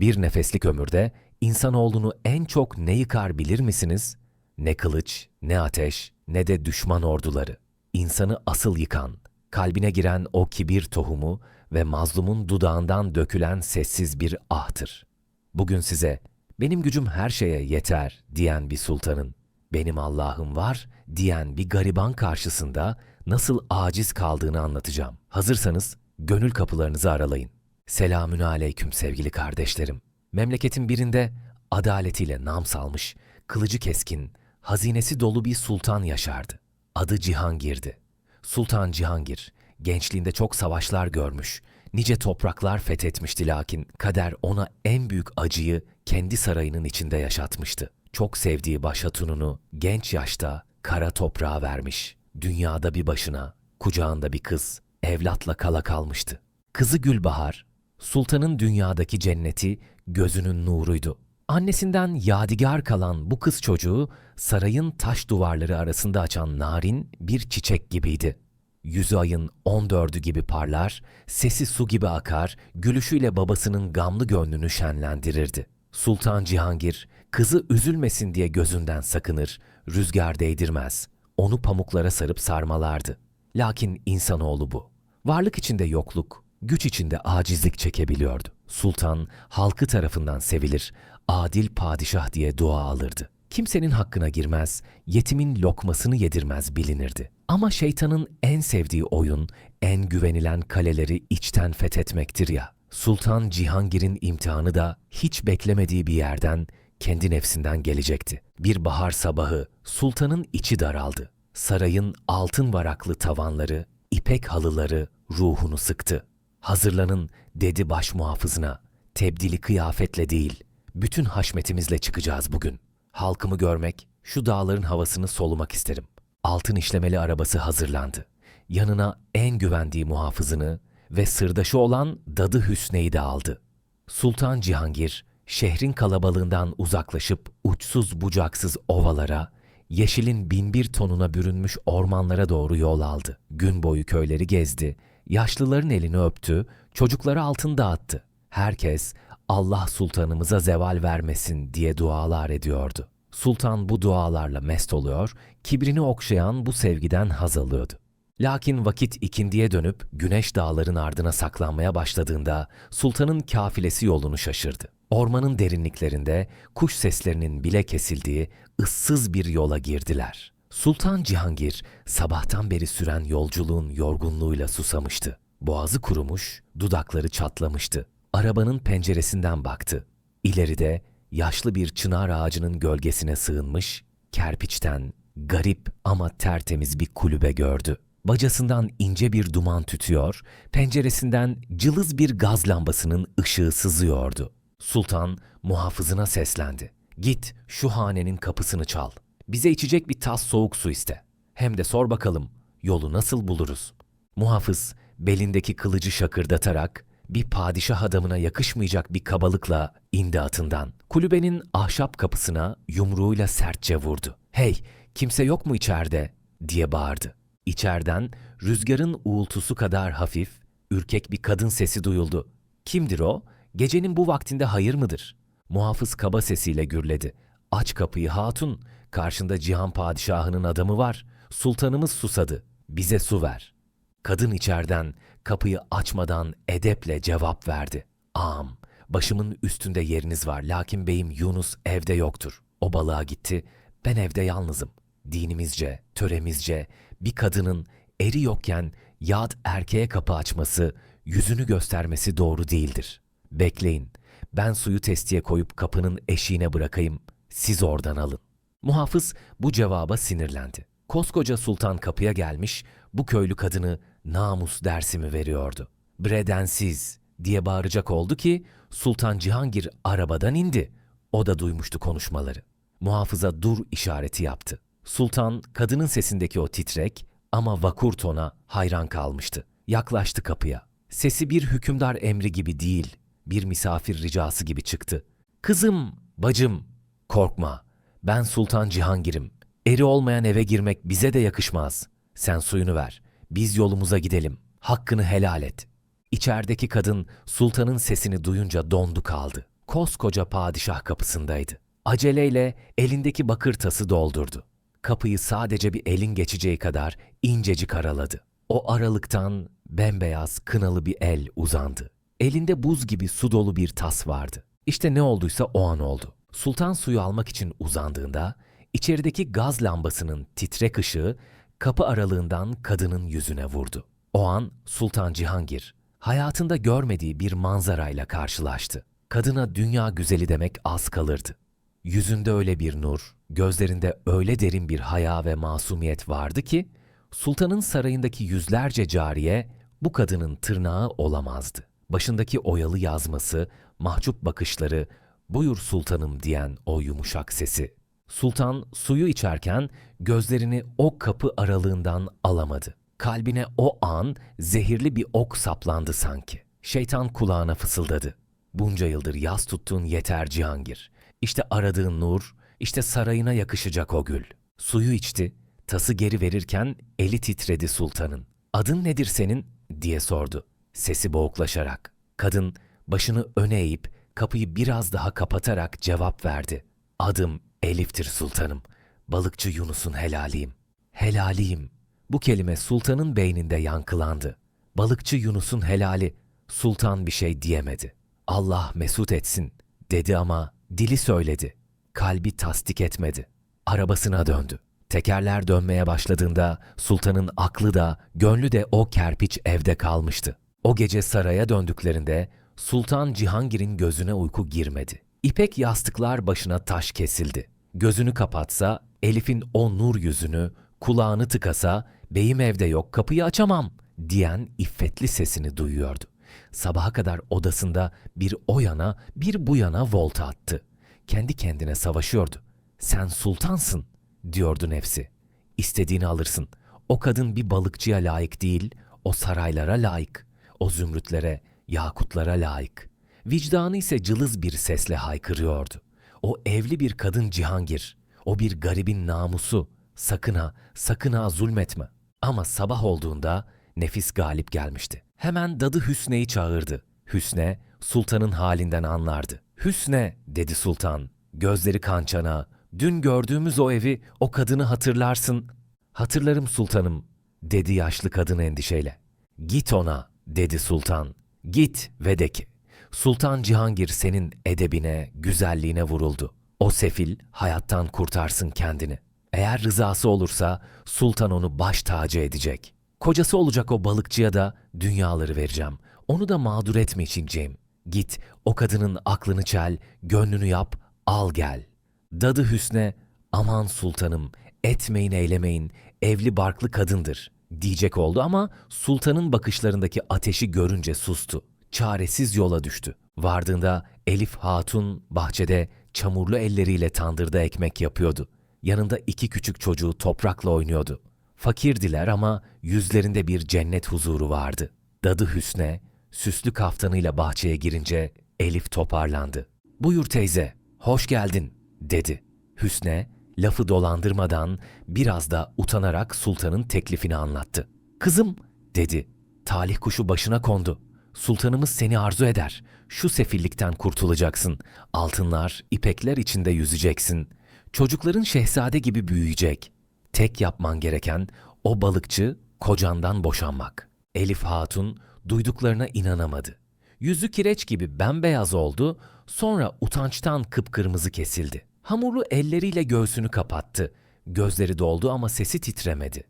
Bir nefeslik ömürde insanoğlunu en çok ne yıkar bilir misiniz? Ne kılıç, ne ateş, ne de düşman orduları. İnsanı asıl yıkan, kalbine giren o kibir tohumu ve mazlumun dudağından dökülen sessiz bir ahtır. Bugün size benim gücüm her şeye yeter diyen bir sultanın, benim Allah'ım var diyen bir gariban karşısında nasıl aciz kaldığını anlatacağım. Hazırsanız gönül kapılarınızı aralayın. Selamün aleyküm sevgili kardeşlerim. Memleketin birinde adaletiyle nam salmış, kılıcı keskin, hazinesi dolu bir sultan yaşardı. Adı Cihangir'di. Sultan Cihangir, gençliğinde çok savaşlar görmüş, nice topraklar fethetmişti lakin kader ona en büyük acıyı kendi sarayının içinde yaşatmıştı. Çok sevdiği başhatununu genç yaşta kara toprağa vermiş. Dünyada bir başına, kucağında bir kız, evlatla kala kalmıştı. Kızı Gülbahar, sultanın dünyadaki cenneti gözünün nuruydu. Annesinden yadigar kalan bu kız çocuğu sarayın taş duvarları arasında açan narin bir çiçek gibiydi. Yüzü ayın on dördü gibi parlar, sesi su gibi akar, gülüşüyle babasının gamlı gönlünü şenlendirirdi. Sultan Cihangir, kızı üzülmesin diye gözünden sakınır, rüzgar değdirmez, onu pamuklara sarıp sarmalardı. Lakin insanoğlu bu. Varlık içinde yokluk, güç içinde acizlik çekebiliyordu. Sultan halkı tarafından sevilir, adil padişah diye dua alırdı. Kimsenin hakkına girmez, yetimin lokmasını yedirmez bilinirdi. Ama şeytanın en sevdiği oyun, en güvenilen kaleleri içten fethetmektir ya. Sultan Cihangir'in imtihanı da hiç beklemediği bir yerden, kendi nefsinden gelecekti. Bir bahar sabahı sultanın içi daraldı. Sarayın altın varaklı tavanları, ipek halıları ruhunu sıktı. Hazırlanın dedi baş muhafızına. Tebdili kıyafetle değil, bütün haşmetimizle çıkacağız bugün. Halkımı görmek, şu dağların havasını solumak isterim. Altın işlemeli arabası hazırlandı. Yanına en güvendiği muhafızını ve sırdaşı olan Dadı Hüsney'i de aldı. Sultan Cihangir, şehrin kalabalığından uzaklaşıp uçsuz bucaksız ovalara, yeşilin binbir tonuna bürünmüş ormanlara doğru yol aldı. Gün boyu köyleri gezdi, yaşlıların elini öptü, çocuklara altın dağıttı. Herkes Allah sultanımıza zeval vermesin diye dualar ediyordu. Sultan bu dualarla mest oluyor, kibrini okşayan bu sevgiden haz alıyordu. Lakin vakit ikindiye dönüp güneş dağların ardına saklanmaya başladığında sultanın kafilesi yolunu şaşırdı. Ormanın derinliklerinde kuş seslerinin bile kesildiği ıssız bir yola girdiler. Sultan Cihangir sabahtan beri süren yolculuğun yorgunluğuyla susamıştı. Boğazı kurumuş, dudakları çatlamıştı. Arabanın penceresinden baktı. İleride yaşlı bir çınar ağacının gölgesine sığınmış, kerpiçten garip ama tertemiz bir kulübe gördü. Bacasından ince bir duman tütüyor, penceresinden cılız bir gaz lambasının ışığı sızıyordu. Sultan muhafızına seslendi. Git şu hanenin kapısını çal. Bize içecek bir tas soğuk su iste. Hem de sor bakalım yolu nasıl buluruz? Muhafız belindeki kılıcı şakırdatarak bir padişah adamına yakışmayacak bir kabalıkla indi atından. Kulübenin ahşap kapısına yumruğuyla sertçe vurdu. Hey kimse yok mu içeride diye bağırdı. İçeriden rüzgarın uğultusu kadar hafif, ürkek bir kadın sesi duyuldu. Kimdir o? Gecenin bu vaktinde hayır mıdır? Muhafız kaba sesiyle gürledi. Aç kapıyı hatun, karşında cihan padişahının adamı var. Sultanımız susadı, bize su ver. Kadın içerden kapıyı açmadan edeple cevap verdi. Ağam, başımın üstünde yeriniz var lakin beyim Yunus evde yoktur. O balığa gitti, ben evde yalnızım. Dinimizce, töremizce bir kadının eri yokken yad erkeğe kapı açması, yüzünü göstermesi doğru değildir. Bekleyin, ben suyu testiye koyup kapının eşiğine bırakayım, siz oradan alın. Muhafız bu cevaba sinirlendi. Koskoca sultan kapıya gelmiş, bu köylü kadını namus dersimi veriyordu. Bredensiz diye bağıracak oldu ki Sultan Cihangir arabadan indi. O da duymuştu konuşmaları. Muhafıza dur işareti yaptı. Sultan kadının sesindeki o titrek ama vakur tona hayran kalmıştı. Yaklaştı kapıya. Sesi bir hükümdar emri gibi değil, bir misafir ricası gibi çıktı. Kızım, bacım, korkma. Ben Sultan Cihangir'im. Eri olmayan eve girmek bize de yakışmaz. Sen suyunu ver. Biz yolumuza gidelim. Hakkını helal et. İçerideki kadın sultanın sesini duyunca dondu kaldı. koskoca padişah kapısındaydı. Aceleyle elindeki bakır tası doldurdu. Kapıyı sadece bir elin geçeceği kadar incecik araladı. O aralıktan bembeyaz kınalı bir el uzandı. Elinde buz gibi su dolu bir tas vardı. İşte ne olduysa o an oldu. Sultan suyu almak için uzandığında içerideki gaz lambasının titrek ışığı kapı aralığından kadının yüzüne vurdu. O an Sultan Cihangir hayatında görmediği bir manzarayla karşılaştı. Kadına dünya güzeli demek az kalırdı. Yüzünde öyle bir nur, gözlerinde öyle derin bir haya ve masumiyet vardı ki sultanın sarayındaki yüzlerce cariye bu kadının tırnağı olamazdı. Başındaki oyalı yazması, mahcup bakışları, buyur sultanım diyen o yumuşak sesi. Sultan suyu içerken gözlerini o kapı aralığından alamadı. Kalbine o an zehirli bir ok saplandı sanki. Şeytan kulağına fısıldadı. Bunca yıldır yas tuttuğun yeter Cihangir. İşte aradığın nur, işte sarayına yakışacak o gül. Suyu içti, tası geri verirken eli titredi sultanın. Adın nedir senin? diye sordu. Sesi boğuklaşarak. Kadın başını öne eğip kapıyı biraz daha kapatarak cevap verdi. Adım Elif'tir sultanım. Balıkçı Yunus'un helaliyim. Helaliyim. Bu kelime sultanın beyninde yankılandı. Balıkçı Yunus'un helali. Sultan bir şey diyemedi. Allah mesut etsin dedi ama dili söyledi. Kalbi tasdik etmedi. Arabasına döndü. Tekerler dönmeye başladığında sultanın aklı da gönlü de o kerpiç evde kalmıştı. O gece saraya döndüklerinde Sultan Cihangir'in gözüne uyku girmedi. İpek yastıklar başına taş kesildi. Gözünü kapatsa Elif'in o nur yüzünü, kulağını tıkasa beyim evde yok kapıyı açamam diyen iffetli sesini duyuyordu. Sabaha kadar odasında bir o yana bir bu yana volta attı. Kendi kendine savaşıyordu. Sen sultansın diyordu nefsi. İstediğini alırsın. O kadın bir balıkçıya layık değil, o saraylara layık, o zümrütlere, yakutlara layık. Vicdanı ise cılız bir sesle haykırıyordu. O evli bir kadın Cihangir, o bir garibin namusu. Sakın ha, sakın ha zulmetme. Ama sabah olduğunda nefis galip gelmişti. Hemen dadı Hüsne'yi çağırdı. Hüsne, sultanın halinden anlardı. Hüsne, dedi sultan, gözleri kançana, dün gördüğümüz o evi, o kadını hatırlarsın. Hatırlarım sultanım, dedi yaşlı kadın endişeyle. Git ona, dedi sultan. Git ve de ki, Sultan Cihangir senin edebine, güzelliğine vuruldu. O sefil hayattan kurtarsın kendini. Eğer rızası olursa sultan onu baş tacı edecek. Kocası olacak o balıkçıya da dünyaları vereceğim. Onu da mağdur etmeyeceğim. Git o kadının aklını çel, gönlünü yap, al gel. Dadı Hüsne, aman sultanım, etmeyin eylemeyin, evli barklı kadındır diyecek oldu ama sultanın bakışlarındaki ateşi görünce sustu. Çaresiz yola düştü. Vardığında Elif Hatun bahçede çamurlu elleriyle tandırda ekmek yapıyordu. Yanında iki küçük çocuğu toprakla oynuyordu. Fakirdiler ama yüzlerinde bir cennet huzuru vardı. Dadı Hüsne, süslü kaftanıyla bahçeye girince Elif toparlandı. Buyur teyze, hoş geldin, dedi. Hüsne, lafı dolandırmadan biraz da utanarak sultanın teklifini anlattı. Kızım, dedi, talih kuşu başına kondu. Sultanımız seni arzu eder. Şu sefillikten kurtulacaksın. Altınlar, ipekler içinde yüzeceksin. Çocukların şehzade gibi büyüyecek. Tek yapman gereken o balıkçı kocandan boşanmak. Elif Hatun duyduklarına inanamadı. Yüzü kireç gibi bembeyaz oldu, sonra utançtan kıpkırmızı kesildi. Hamurlu elleriyle göğsünü kapattı. Gözleri doldu ama sesi titremedi.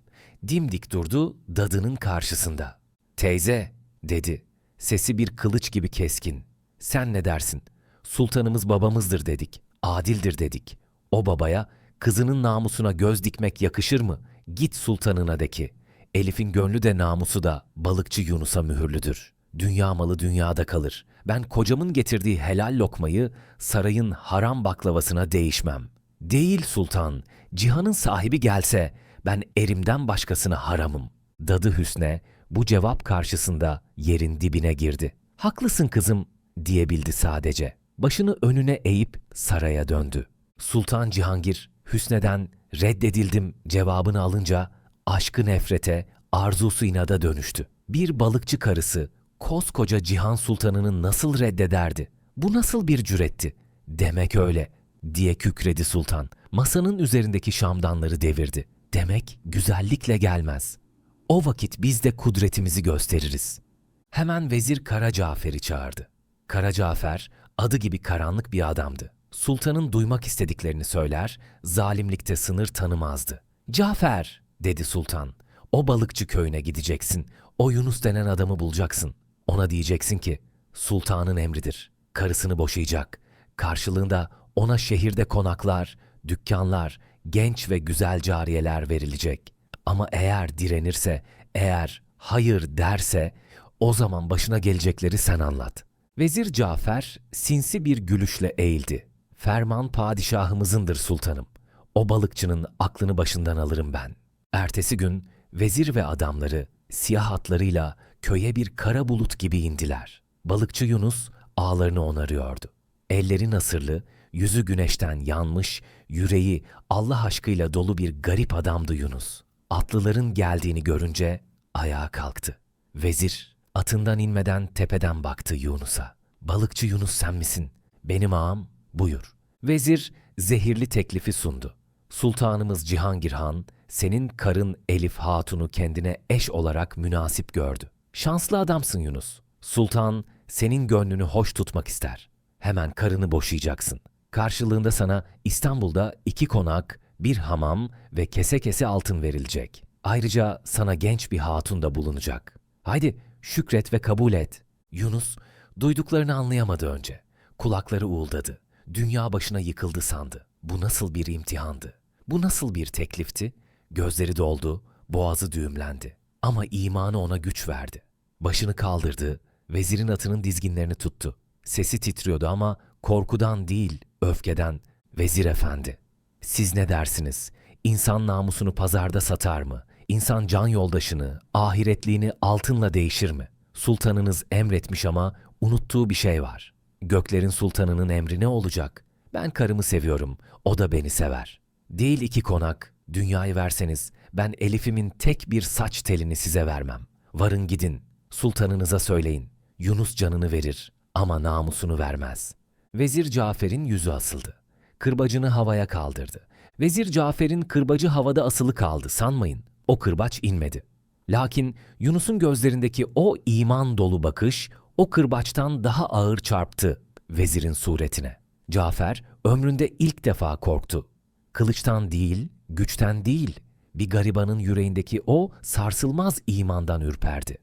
Dimdik durdu dadının karşısında. Teyze, dedi. Sesi bir kılıç gibi keskin. Sen ne dersin? Sultanımız babamızdır dedik. Adildir dedik. O babaya kızının namusuna göz dikmek yakışır mı? Git sultanına de ki. Elif'in gönlü de namusu da balıkçı Yunus'a mühürlüdür. Dünya malı dünyada kalır. Ben kocamın getirdiği helal lokmayı sarayın haram baklavasına değişmem. Değil sultan, cihanın sahibi gelse ben erimden başkasına haramım. Dadı Hüsne bu cevap karşısında yerin dibine girdi. Haklısın kızım diyebildi sadece. Başını önüne eğip saraya döndü. Sultan Cihangir Hüsne'den reddedildim cevabını alınca aşkı nefrete, arzusu inada dönüştü. Bir balıkçı karısı koskoca Cihan Sultanı'nı nasıl reddederdi? Bu nasıl bir cüretti? Demek öyle diye kükredi sultan. Masanın üzerindeki şamdanları devirdi. Demek güzellikle gelmez. O vakit biz de kudretimizi gösteririz. Hemen vezir Kara Cafer'i çağırdı. Kara Cafer adı gibi karanlık bir adamdı. Sultanın duymak istediklerini söyler, zalimlikte sınır tanımazdı. Cafer, dedi sultan, o balıkçı köyüne gideceksin. O Yunus denen adamı bulacaksın. Ona diyeceksin ki, sultanın emridir. Karısını boşayacak. Karşılığında ona şehirde konaklar, dükkanlar, genç ve güzel cariyeler verilecek. Ama eğer direnirse, eğer hayır derse, o zaman başına gelecekleri sen anlat. Vezir Cafer sinsi bir gülüşle eğildi. Ferman padişahımızındır sultanım. O balıkçının aklını başından alırım ben. Ertesi gün vezir ve adamları siyah atlarıyla köye bir kara bulut gibi indiler. Balıkçı Yunus ağlarını onarıyordu. Elleri nasırlı, yüzü güneşten yanmış, yüreği Allah aşkıyla dolu bir garip adamdı Yunus. Atlıların geldiğini görünce ayağa kalktı. Vezir atından inmeden tepeden baktı Yunus'a. Balıkçı Yunus sen misin? Benim ağam, buyur. Vezir zehirli teklifi sundu. Sultanımız Cihangir Han, senin karın Elif Hatun'u kendine eş olarak münasip gördü. Şanslı adamsın Yunus. Sultan senin gönlünü hoş tutmak ister. Hemen karını boşayacaksın. Karşılığında sana İstanbul'da iki konak, bir hamam ve kese kese altın verilecek. Ayrıca sana genç bir hatun da bulunacak. Haydi şükret ve kabul et. Yunus duyduklarını anlayamadı önce. Kulakları uğuldadı. Dünya başına yıkıldı sandı. Bu nasıl bir imtihandı? Bu nasıl bir teklifti? Gözleri doldu, boğazı düğümlendi. Ama imanı ona güç verdi. Başını kaldırdı, vezirin atının dizginlerini tuttu. Sesi titriyordu ama korkudan değil, öfkeden. Vezir efendi, siz ne dersiniz? İnsan namusunu pazarda satar mı? İnsan can yoldaşını, ahiretliğini altınla değişir mi? Sultanınız emretmiş ama unuttuğu bir şey var. Göklerin sultanının emri ne olacak? Ben karımı seviyorum, o da beni sever. Değil iki konak, dünyayı verseniz ben Elif'imin tek bir saç telini size vermem. Varın gidin, sultanınıza söyleyin. Yunus canını verir ama namusunu vermez. Vezir Cafer'in yüzü asıldı. Kırbacını havaya kaldırdı. Vezir Cafer'in kırbacı havada asılı kaldı sanmayın. O kırbaç inmedi. Lakin Yunus'un gözlerindeki o iman dolu bakış o kırbaçtan daha ağır çarptı vezirin suretine. Cafer ömründe ilk defa korktu. Kılıçtan değil, güçten değil, bir garibanın yüreğindeki o sarsılmaz imandan ürperdi.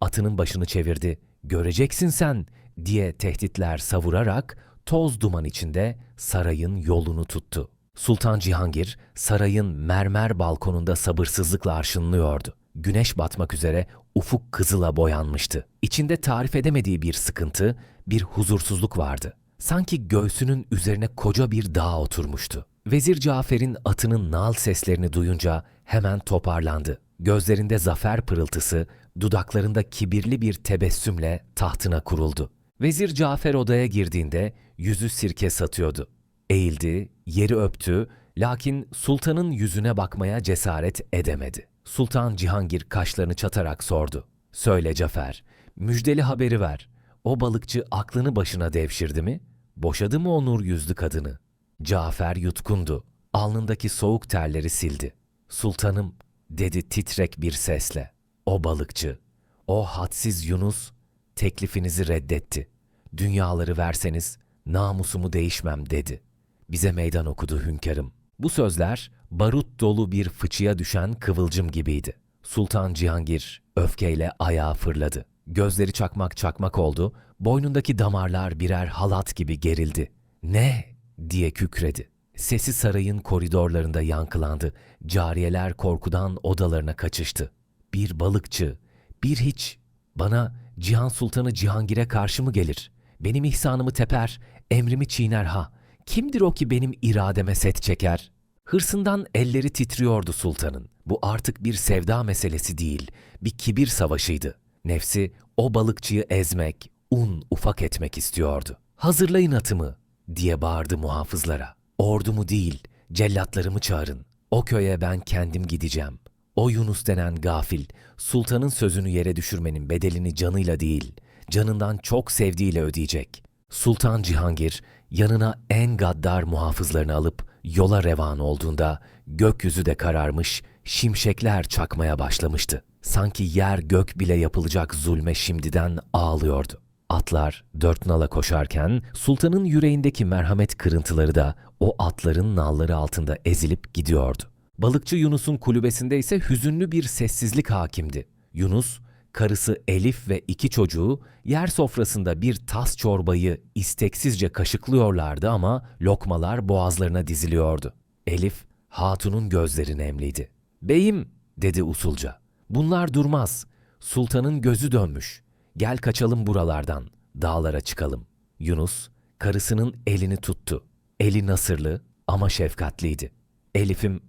Atının başını çevirdi, göreceksin sen diye tehditler savurarak toz duman içinde sarayın yolunu tuttu. Sultan Cihangir sarayın mermer balkonunda sabırsızlıkla arşınlıyordu. Güneş batmak üzere ufuk kızıla boyanmıştı. İçinde tarif edemediği bir sıkıntı, bir huzursuzluk vardı. Sanki göğsünün üzerine koca bir dağ oturmuştu. Vezir Cafer'in atının nal seslerini duyunca hemen toparlandı. Gözlerinde zafer pırıltısı, dudaklarında kibirli bir tebessümle tahtına kuruldu. Vezir Cafer odaya girdiğinde yüzü sirke satıyordu. Eğildi, yeri öptü, lakin sultanın yüzüne bakmaya cesaret edemedi. Sultan Cihangir kaşlarını çatarak sordu. Söyle Cafer, müjdeli haberi ver. O balıkçı aklını başına devşirdi mi? Boşadı mı o nur yüzlü kadını? Cafer yutkundu. Alnındaki soğuk terleri sildi. Sultanım, dedi titrek bir sesle. O balıkçı, o hadsiz Yunus teklifinizi reddetti. Dünyaları verseniz namusumu değişmem dedi. Bize meydan okudu hünkârım. Bu sözler barut dolu bir fıçıya düşen kıvılcım gibiydi. Sultan Cihangir öfkeyle ayağa fırladı. Gözleri çakmak çakmak oldu, boynundaki damarlar birer halat gibi gerildi. Ne? Diye kükredi. Sesi sarayın koridorlarında yankılandı. Cariyeler korkudan odalarına kaçıştı. Bir balıkçı, bir hiç. Bana Cihan Sultanı Cihangir'e karşı mı gelir? Benim ihsanımı teper, emrimi çiğner ha. Kimdir o ki benim irademe set çeker? Hırsından elleri titriyordu sultanın. Bu artık bir sevda meselesi değil, bir kibir savaşıydı. Nefsi o balıkçıyı ezmek, un ufak etmek istiyordu. Hazırlayın atımı diye bağırdı muhafızlara. Ordumu değil, cellatlarımı çağırın. O köye ben kendim gideceğim. O Yunus denen gafil, sultanın sözünü yere düşürmenin bedelini canıyla değil, canından çok sevdiğiyle ödeyecek. Sultan Cihangir yanına en gaddar muhafızlarını alıp yola revan olduğunda gökyüzü de kararmış, şimşekler çakmaya başlamıştı. Sanki yer gök bile yapılacak zulme şimdiden ağlıyordu. Atlar dört nala koşarken sultanın yüreğindeki merhamet kırıntıları da o atların nalları altında ezilip gidiyordu. Balıkçı Yunus'un kulübesinde ise hüzünlü bir sessizlik hakimdi. Yunus, karısı Elif ve iki çocuğu yer sofrasında bir tas çorbayı isteksizce kaşıklıyorlardı ama lokmalar boğazlarına diziliyordu. Elif, hatunun gözleri nemliydi. Beyim, dedi usulca. Bunlar durmaz. Sultanın gözü dönmüş. Gel kaçalım buralardan, dağlara çıkalım. Yunus, karısının elini tuttu. Eli nasırlı ama şefkatliydi. Elif'im,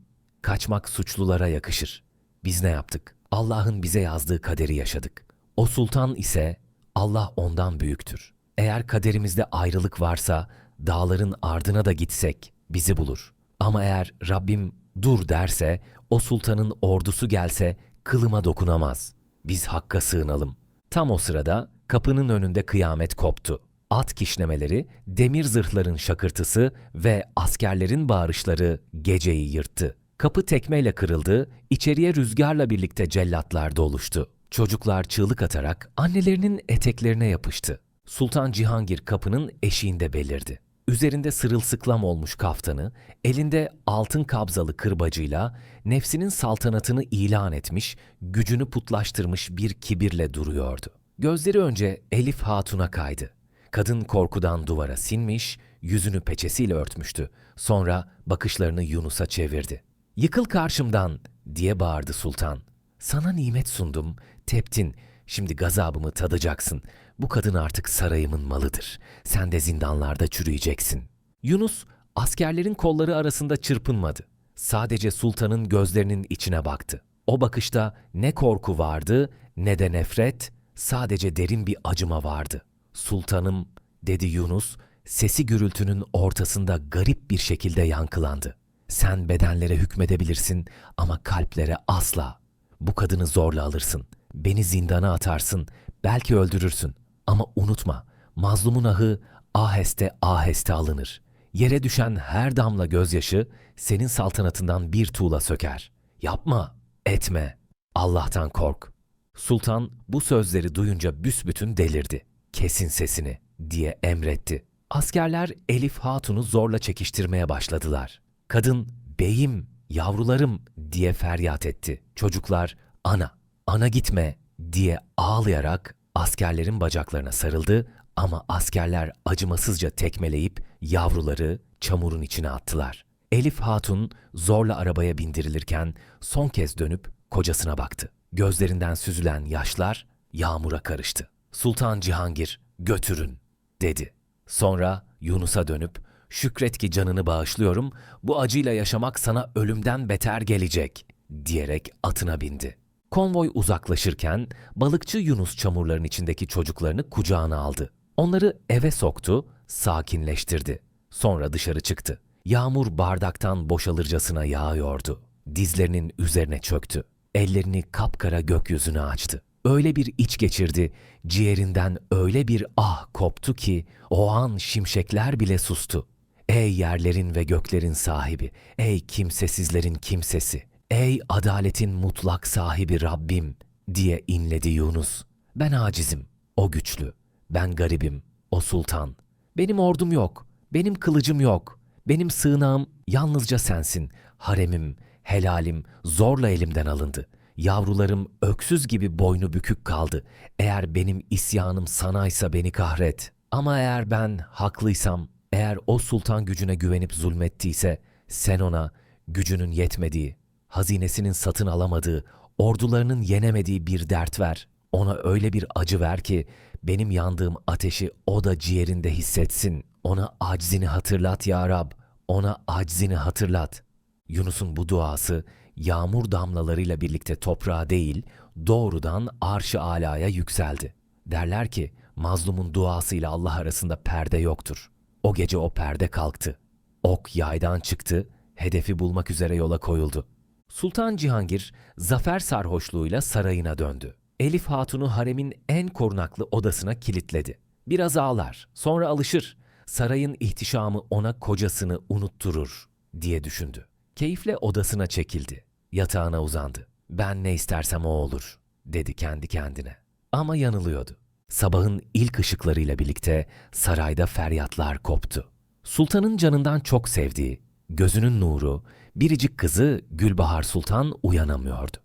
kaçmak suçlulara yakışır. Biz ne yaptık? Allah'ın bize yazdığı kaderi yaşadık. O sultan ise Allah ondan büyüktür. Eğer kaderimizde ayrılık varsa dağların ardına da gitsek bizi bulur. Ama eğer Rabbim dur derse o sultanın ordusu gelse kılıma dokunamaz. Biz hakka sığınalım. Tam o sırada kapının önünde kıyamet koptu. At kişnemeleri, demir zırhların şakırtısı ve askerlerin bağırışları geceyi yırttı. Kapı tekmeyle kırıldı, içeriye rüzgarla birlikte cellatlar doluştu. Çocuklar çığlık atarak annelerinin eteklerine yapıştı. Sultan Cihangir kapının eşiğinde belirdi. Üzerinde sırılsıklam olmuş kaftanı, elinde altın kabzalı kırbacıyla nefsinin saltanatını ilan etmiş, gücünü putlaştırmış bir kibirle duruyordu. Gözleri önce Elif Hatun'a kaydı. Kadın korkudan duvara sinmiş, yüzünü peçesiyle örtmüştü. Sonra bakışlarını Yunus'a çevirdi. Yıkıl karşımdan diye bağırdı sultan. Sana nimet sundum, teptin. Şimdi gazabımı tadacaksın. Bu kadın artık sarayımın malıdır. Sen de zindanlarda çürüyeceksin. Yunus askerlerin kolları arasında çırpınmadı. Sadece sultanın gözlerinin içine baktı. O bakışta ne korku vardı ne de nefret, sadece derin bir acıma vardı. Sultanım dedi Yunus, sesi gürültünün ortasında garip bir şekilde yankılandı. Sen bedenlere hükmedebilirsin ama kalplere asla. Bu kadını zorla alırsın. Beni zindana atarsın. Belki öldürürsün. Ama unutma, mazlumun ahı aheste aheste alınır. Yere düşen her damla gözyaşı senin saltanatından bir tuğla söker. Yapma, etme. Allah'tan kork. Sultan bu sözleri duyunca büsbütün delirdi. Kesin sesini diye emretti. Askerler Elif Hatun'u zorla çekiştirmeye başladılar. Kadın, beyim, yavrularım diye feryat etti. Çocuklar, ana, ana gitme diye ağlayarak askerlerin bacaklarına sarıldı ama askerler acımasızca tekmeleyip yavruları çamurun içine attılar. Elif Hatun zorla arabaya bindirilirken son kez dönüp kocasına baktı. Gözlerinden süzülen yaşlar yağmura karıştı. Sultan Cihangir götürün dedi. Sonra Yunus'a dönüp şükret ki canını bağışlıyorum bu acıyla yaşamak sana ölümden beter gelecek diyerek atına bindi. Konvoy uzaklaşırken balıkçı Yunus çamurların içindeki çocuklarını kucağına aldı. Onları eve soktu, sakinleştirdi. Sonra dışarı çıktı. Yağmur bardaktan boşalırcasına yağıyordu. Dizlerinin üzerine çöktü. Ellerini kapkara gökyüzüne açtı. Öyle bir iç geçirdi, ciğerinden öyle bir ah koptu ki o an şimşekler bile sustu. Ey yerlerin ve göklerin sahibi, ey kimsesizlerin kimsesi, ey adaletin mutlak sahibi Rabbim diye inledi Yunus. Ben acizim, o güçlü. Ben garibim, o sultan. Benim ordum yok, benim kılıcım yok. Benim sığınağım yalnızca sensin. Haremim, helalim zorla elimden alındı. Yavrularım öksüz gibi boynu bükük kaldı. Eğer benim isyanım sanaysa beni kahret. Ama eğer ben haklıysam, eğer o sultan gücüne güvenip zulmettiyse, sen ona gücünün yetmediği, hazinesinin satın alamadığı, ordularının yenemediği bir dert ver. Ona öyle bir acı ver ki benim yandığım ateşi o da ciğerinde hissetsin. Ona aczini hatırlat ya Rab. Ona aczini hatırlat. Yunus'un bu duası yağmur damlalarıyla birlikte toprağa değil, doğrudan arş-ı alaya yükseldi. Derler ki mazlumun duasıyla Allah arasında perde yoktur. O gece o perde kalktı. Ok yaydan çıktı, hedefi bulmak üzere yola koyuldu. Sultan Cihangir zafer sarhoşluğuyla sarayına döndü. Elif Hatun'u haremin en korunaklı odasına kilitledi. Biraz ağlar, sonra alışır. Sarayın ihtişamı ona kocasını unutturur diye düşündü. Keyifle odasına çekildi. Yatağına uzandı. Ben ne istersem o olur dedi kendi kendine. Ama yanılıyordu. Sabahın ilk ışıklarıyla birlikte sarayda feryatlar koptu. Sultanın canından çok sevdiği, gözünün nuru, biricik kızı Gülbahar Sultan uyanamıyordu.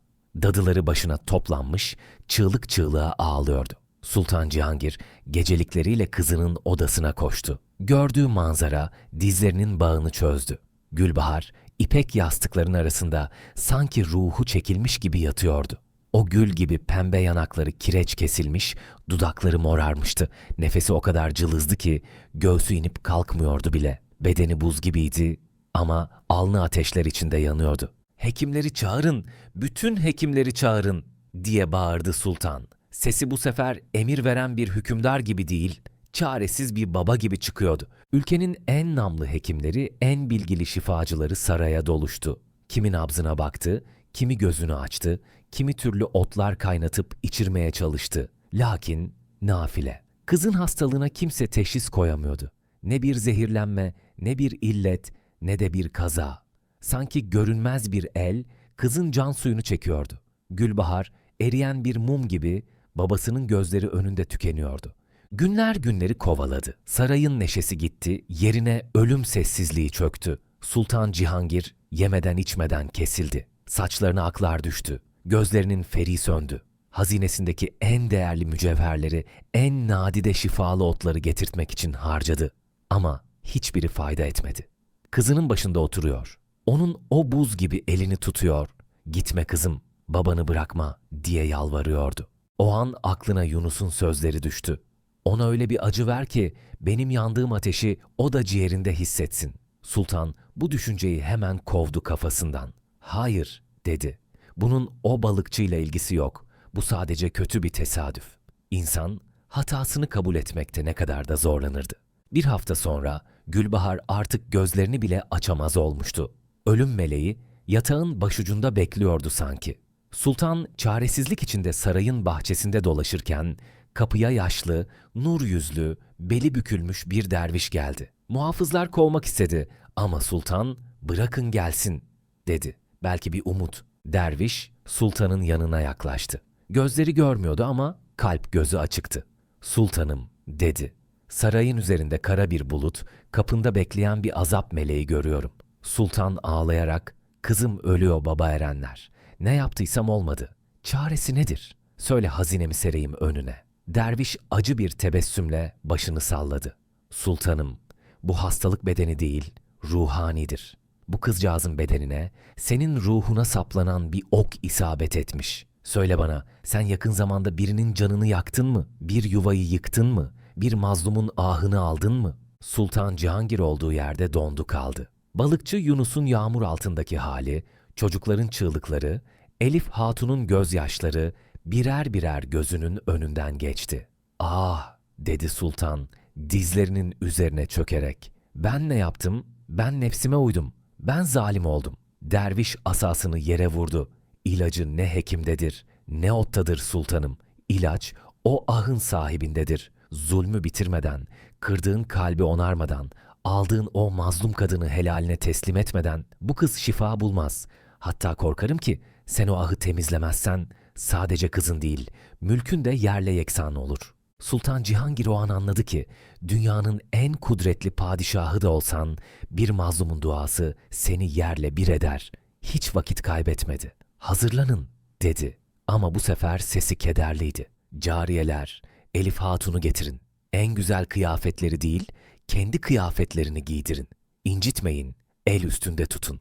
Dadıları başına toplanmış, çığlık çığlığa ağlıyordu. Sultan Cihangir gecelikleriyle kızının odasına koştu. Gördüğü manzara dizlerinin bağını çözdü. Gülbahar, ipek yastıkların arasında sanki ruhu çekilmiş gibi yatıyordu. O gül gibi pembe yanakları kireç kesilmiş, dudakları morarmıştı. Nefesi o kadar cılızdı ki göğsü inip kalkmıyordu bile. Bedeni buz gibiydi ama alnı ateşler içinde yanıyordu. Hekimleri çağırın, bütün hekimleri çağırın diye bağırdı sultan. Sesi bu sefer emir veren bir hükümdar gibi değil, çaresiz bir baba gibi çıkıyordu. Ülkenin en namlı hekimleri, en bilgili şifacıları saraya doluştu. Kimi nabzına baktı, kimi gözünü açtı, kimi türlü otlar kaynatıp içirmeye çalıştı. Lakin nafile. Kızın hastalığına kimse teşhis koyamıyordu. Ne bir zehirlenme, ne bir illet, ne de bir kaza. Sanki görünmez bir el kızın can suyunu çekiyordu. Gülbahar eriyen bir mum gibi babasının gözleri önünde tükeniyordu. Günler günleri kovaladı. Sarayın neşesi gitti, yerine ölüm sessizliği çöktü. Sultan Cihangir yemeden içmeden kesildi. Saçlarına aklar düştü. Gözlerinin feri söndü. Hazinesindeki en değerli mücevherleri, en nadide şifalı otları getirtmek için harcadı. Ama hiçbiri fayda etmedi. Kızının başında oturuyor. Onun o buz gibi elini tutuyor. Gitme kızım, babanı bırakma diye yalvarıyordu. O an aklına Yunus'un sözleri düştü. Ona öyle bir acı ver ki benim yandığım ateşi o da ciğerinde hissetsin. Sultan bu düşünceyi hemen kovdu kafasından. Hayır dedi. Bunun o balıkçıyla ilgisi yok. Bu sadece kötü bir tesadüf. İnsan hatasını kabul etmekte ne kadar da zorlanırdı. Bir hafta sonra Gülbahar artık gözlerini bile açamaz olmuştu. Ölüm meleği yatağın başucunda bekliyordu sanki. Sultan çaresizlik içinde sarayın bahçesinde dolaşırken kapıya yaşlı, nur yüzlü, beli bükülmüş bir derviş geldi. Muhafızlar kovmak istedi ama sultan bırakın gelsin dedi. Belki bir umut. Derviş sultanın yanına yaklaştı. Gözleri görmüyordu ama kalp gözü açıktı. Sultanım dedi. Sarayın üzerinde kara bir bulut, kapında bekleyen bir azap meleği görüyorum. Sultan ağlayarak, kızım ölüyor baba erenler. Ne yaptıysam olmadı. Çaresi nedir? Söyle hazinemi sereyim önüne. Derviş acı bir tebessümle başını salladı. Sultanım, bu hastalık bedeni değil, ruhanidir. Bu kızcağızın bedenine, senin ruhuna saplanan bir ok isabet etmiş. Söyle bana, sen yakın zamanda birinin canını yaktın mı? Bir yuvayı yıktın mı? Bir mazlumun ahını aldın mı? Sultan Cihangir olduğu yerde dondu kaldı. Balıkçı Yunus'un yağmur altındaki hali, çocukların çığlıkları, Elif Hatun'un gözyaşları birer birer gözünün önünden geçti. Ah dedi sultan dizlerinin üzerine çökerek. Ben ne yaptım? Ben nefsime uydum. Ben zalim oldum. Derviş asasını yere vurdu. İlacı ne hekimdedir, ne ottadır sultanım. İlaç o ahın sahibindedir. Zulmü bitirmeden, kırdığın kalbi onarmadan, aldığın o mazlum kadını helaline teslim etmeden bu kız şifa bulmaz. Hatta korkarım ki sen o ahı temizlemezsen sadece kızın değil, mülkün de yerle yeksan olur. Sultan Cihangir o an anladı ki dünyanın en kudretli padişahı da olsan bir mazlumun duası seni yerle bir eder. Hiç vakit kaybetmedi. Hazırlanın dedi ama bu sefer sesi kederliydi. Cariyeler, Elif Hatun'u getirin. En güzel kıyafetleri değil, kendi kıyafetlerini giydirin. İncitmeyin, el üstünde tutun.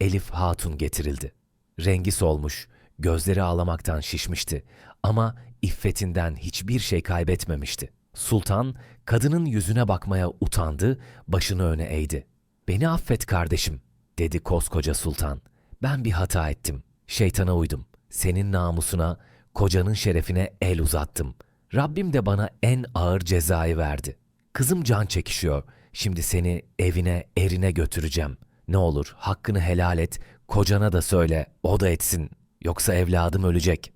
Elif Hatun getirildi. Rengi solmuş, gözleri ağlamaktan şişmişti ama iffetinden hiçbir şey kaybetmemişti. Sultan kadının yüzüne bakmaya utandı, başını öne eğdi. "Beni affet kardeşim." dedi koskoca sultan. "Ben bir hata ettim. Şeytana uydum. Senin namusuna, kocanın şerefine el uzattım. Rabbim de bana en ağır cezayı verdi. Kızım can çekişiyor. Şimdi seni evine, erine götüreceğim. Ne olur hakkını helal et, kocana da söyle, o da etsin. Yoksa evladım ölecek.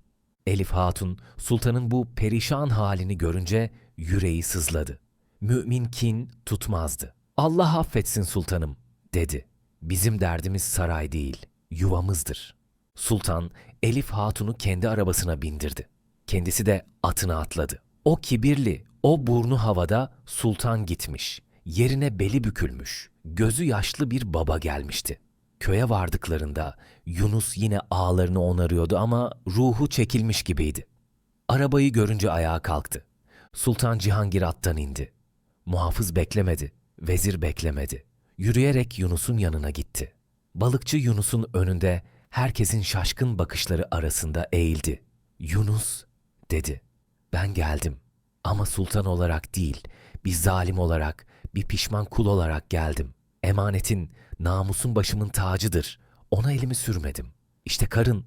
Elif Hatun, sultanın bu perişan halini görünce yüreği sızladı. Mümin kin tutmazdı. Allah affetsin sultanım, dedi. Bizim derdimiz saray değil, yuvamızdır. Sultan, Elif Hatun'u kendi arabasına bindirdi. Kendisi de atına atladı. O kibirli, o burnu havada sultan gitmiş. Yerine beli bükülmüş, gözü yaşlı bir baba gelmişti. Köye vardıklarında Yunus yine ağlarını onarıyordu ama ruhu çekilmiş gibiydi. Arabayı görünce ayağa kalktı. Sultan Cihangir attan indi. Muhafız beklemedi, vezir beklemedi. Yürüyerek Yunus'un yanına gitti. Balıkçı Yunus'un önünde herkesin şaşkın bakışları arasında eğildi. Yunus, dedi. Ben geldim. Ama sultan olarak değil, bir zalim olarak, bir pişman kul olarak geldim. Emanetin, namusun başımın tacıdır. Ona elimi sürmedim. İşte karın.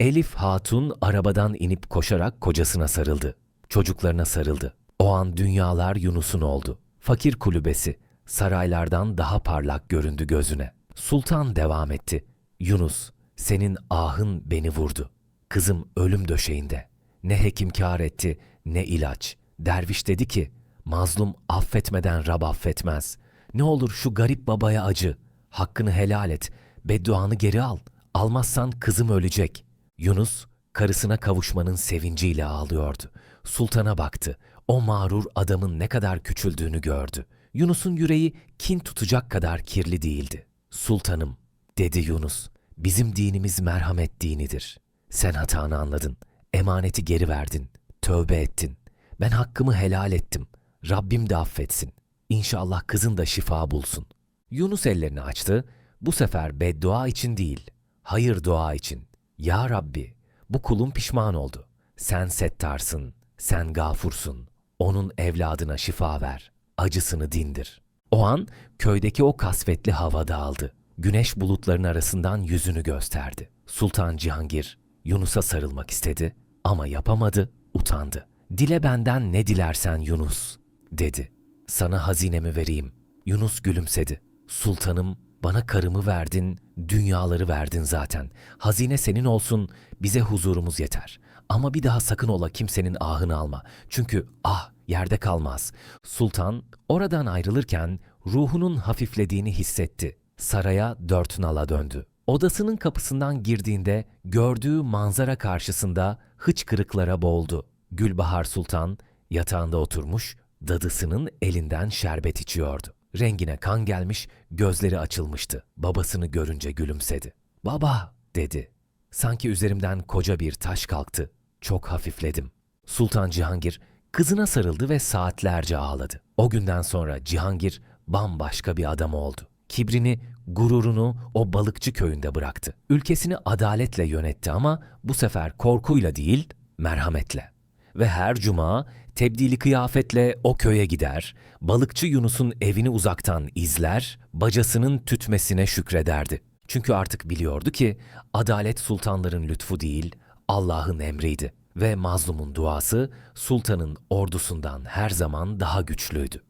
Elif Hatun arabadan inip koşarak kocasına sarıldı. Çocuklarına sarıldı. O an dünyalar Yunus'un oldu. Fakir kulübesi saraylardan daha parlak göründü gözüne. Sultan devam etti. Yunus, senin ahın beni vurdu. Kızım ölüm döşeğinde. Ne hekim kâr etti, ne ilaç. Derviş dedi ki, mazlum affetmeden Rab affetmez. Ne olur şu garip babaya acı. Hakkını helal et. Bedduanı geri al. Almazsan kızım ölecek. Yunus, karısına kavuşmanın sevinciyle ağlıyordu. Sultana baktı. O mağrur adamın ne kadar küçüldüğünü gördü. Yunus'un yüreği kin tutacak kadar kirli değildi. Sultanım, dedi Yunus, bizim dinimiz merhamet dinidir. Sen hatanı anladın, emaneti geri verdin, tövbe ettin. Ben hakkımı helal ettim. Rabbim de affetsin. İnşallah kızın da şifa bulsun. Yunus ellerini açtı. Bu sefer beddua için değil, hayır dua için. Ya Rabbi, bu kulum pişman oldu. Sen settarsın, sen gafursun. Onun evladına şifa ver, acısını dindir. O an köydeki o kasvetli hava dağıldı. Güneş bulutların arasından yüzünü gösterdi. Sultan Cihangir Yunus'a sarılmak istedi ama yapamadı, utandı. Dile benden ne dilersen Yunus, dedi. Sana hazinemi vereyim. Yunus gülümsedi. Sultanım, bana karımı verdin, dünyaları verdin zaten. Hazine senin olsun, bize huzurumuz yeter. Ama bir daha sakın ola kimsenin ahını alma. Çünkü ah yerde kalmaz. Sultan oradan ayrılırken ruhunun hafiflediğini hissetti. Saraya dört nala döndü. Odasının kapısından girdiğinde gördüğü manzara karşısında hıçkırıklara boğuldu. Gülbahar Sultan yatağında oturmuş, dadısının elinden şerbet içiyordu. Rengine kan gelmiş, gözleri açılmıştı. Babasını görünce gülümsedi. "Baba," dedi. Sanki üzerimden koca bir taş kalktı. Çok hafifledim. Sultan Cihangir kızına sarıldı ve saatlerce ağladı. O günden sonra Cihangir bambaşka bir adam oldu. Kibrini, gururunu o balıkçı köyünde bıraktı. Ülkesini adaletle yönetti ama bu sefer korkuyla değil, merhametle. Ve her cuma tebdili kıyafetle o köye gider, balıkçı Yunus'un evini uzaktan izler, bacasının tütmesine şükrederdi. Çünkü artık biliyordu ki adalet sultanların lütfu değil, Allah'ın emriydi ve mazlumun duası sultanın ordusundan her zaman daha güçlüydü.